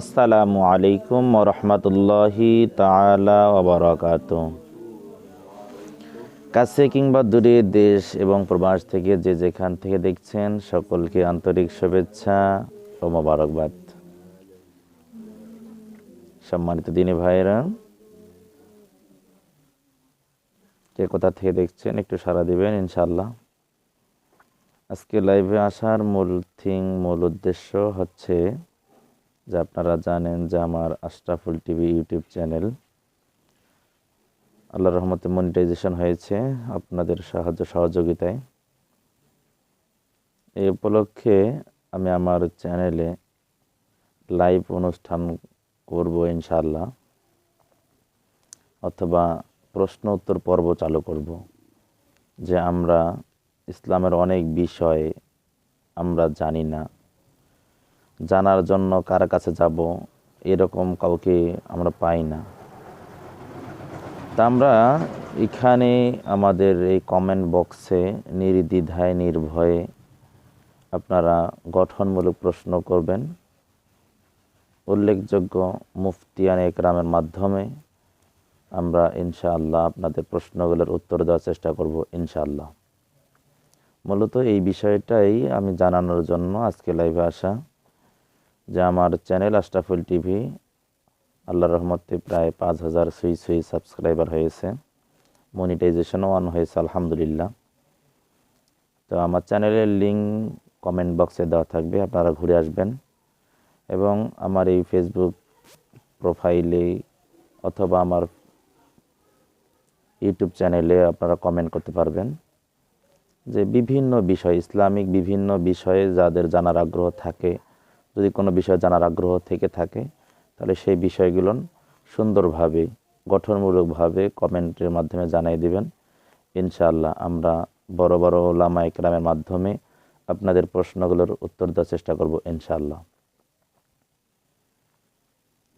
আসসালামু আলাইকুম রহমতুল্লাহি তালা ওবরাকাত কাছে কিংবা দূরে দেশ এবং প্রবাস থেকে যে যেখান থেকে দেখছেন, সকলকে আন্তরিক শুভেচ্ছা ও মোবারকবাদ। সম্মানিত দিনী ভাইরা কে কোথা থেকে দেখছেন একটু সাড়া দিবেন ইনশাল্লাহ আজকে লাইভে আসার মূল থিং মূল উদ্দেশ্য হচ্ছে যে আপনারা জানেন যে আমার আশরাফুল টিভি ইউটিউব চ্যানেল আল্লাহ রহমতে মনিটাইজেশন হয়েছে আপনাদের সাহায্য সহযোগিতায়। এই উপলক্ষে আমি আমার চ্যানেলে লাইভ অনুষ্ঠান করব ইনশাল্লাহ অথবা প্রশ্ন উত্তর পর্ব চালু করব, যে আমরা ইসলামের অনেক বিষয় আমরা জানি না। জানার জন্য কার কাছে যাব, এরকম কাউকে আমরা পাই না। তা আমরা এখানে আমাদের এই কমেন্ট বক্সে নির্দ্বিধায়, নির্ভয়ে আপনারা গঠনমূলক প্রশ্ন করবেন। উল্লেখযোগ্য মুফতিয়ান একরামের মাধ্যমে আমরা ইনশাআল্লাহ আপনাদের প্রশ্নগুলোর উত্তর দেওয়ার চেষ্টা করব ইনশাআল্লাহ। মূলত এই বিষয়টাই আমি জানানোর জন্য আজকে লাইভে আসা। যে আমার চ্যানেল আশরাফুল টিভি আল্লাহ রহমতে প্রায় পাঁচ হাজার সুই সুই সাবস্ক্রাইবার হয়েছে। মনিটাইজেশনও অন হয়েছে, আলহামদুলিল্লাহ। তো আমার চ্যানেলের লিঙ্ক কমেন্ট বক্সে দেওয়া থাকবে, আপনারা ঘুরে আসবেন। এবং আমার এই ফেসবুক প্রোফাইলে অথবা আমার ইউটিউব চ্যানেলে আপনারা কমেন্ট করতে পারবেন যে বিভিন্ন বিষয়, ইসলামিক বিভিন্ন বিষয়ে যাদের জানার আগ্রহ থাকে যদি কোনো বিষয় জানার আগ্রহ থেকে থাকে, তাহলে সেই বিষয়গুলো সুন্দরভাবে, গঠনমূলকভাবে কমেন্টের মাধ্যমে জানাই দিবেন। ইনশাআল্লাহ আমরা বড় বড় ওলামা একরামের মাধ্যমে আপনাদের প্রশ্নগুলোর উত্তর দেওয়ার চেষ্টা করব ইনশাআল্লাহ।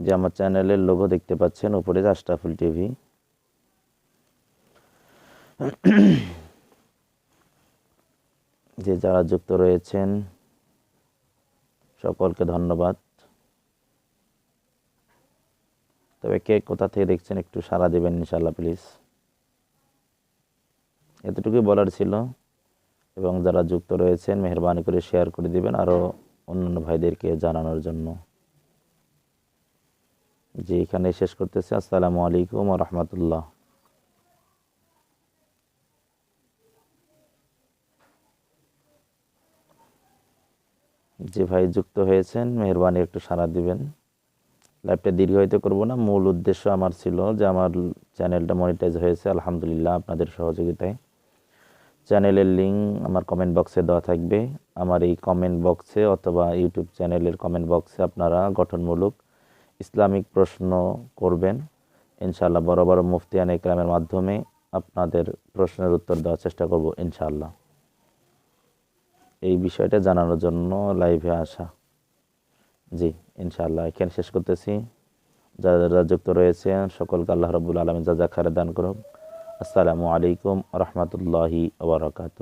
যে আমার চ্যানেলের লোগো দেখতে পাচ্ছেন, উপরে আশরাফুল টিভি। যে যারা যুক্ত রয়েছেন সকলকে ধন্যবাদ। তবে কে কোথা থেকে দেখছেন একটু সাড়া দেবেন ইনশাল্লাহ প্লিজ এতটুকুই বলার ছিল। এবং যারা যুক্ত রয়েছেন, মেহরবানি করে শেয়ার করে দিবেন আরও অন্যান্য ভাইদেরকে জানানোর জন্য। যে এখানে শেষ করতেছে। আসসালামু আলাইকুম রহমতুল্লাহ। যে ভাই যুক্ত হয়েছেন, মেহরবানি একটু সাড়া দিবেন। লাইভটা দীর্ঘায়িত করব না। মূল উদ্দেশ্য আমার ছিল যে আমার চ্যানেলটা মনিটাইজ হয়েছে। আলহামদুলিল্লাহ আপনাদের সহযোগিতায়। চ্যানেলের লিঙ্ক আমার কমেন্ট বক্সে দেওয়া থাকবে। আমার এই কমেন্ট বক্সে অথবা ইউটিউব চ্যানেলের কমেন্ট বক্সে আপনারা গঠনমূলক ইসলামিক প্রশ্ন করবেন। ইনশাআল্লাহ বড় বড় মুফতিয়ান একরামের মাধ্যমে আপনাদের প্রশ্নের উত্তর দেওয়ার চেষ্টা করব, ইনশাআল্লাহ। এই বিষয়টা জানানোর জন্য লাইভে আসা। জি, ইনশাআল্লাহ। এখানে শেষ করতেছি। যারা যারা যুক্ত রয়েছেন, সকলকে আল্লাহ রবুল আলম যা যা খারে দান করুক। আসসালামু আলাইকুম রহমতুল্লাহি আবরকাত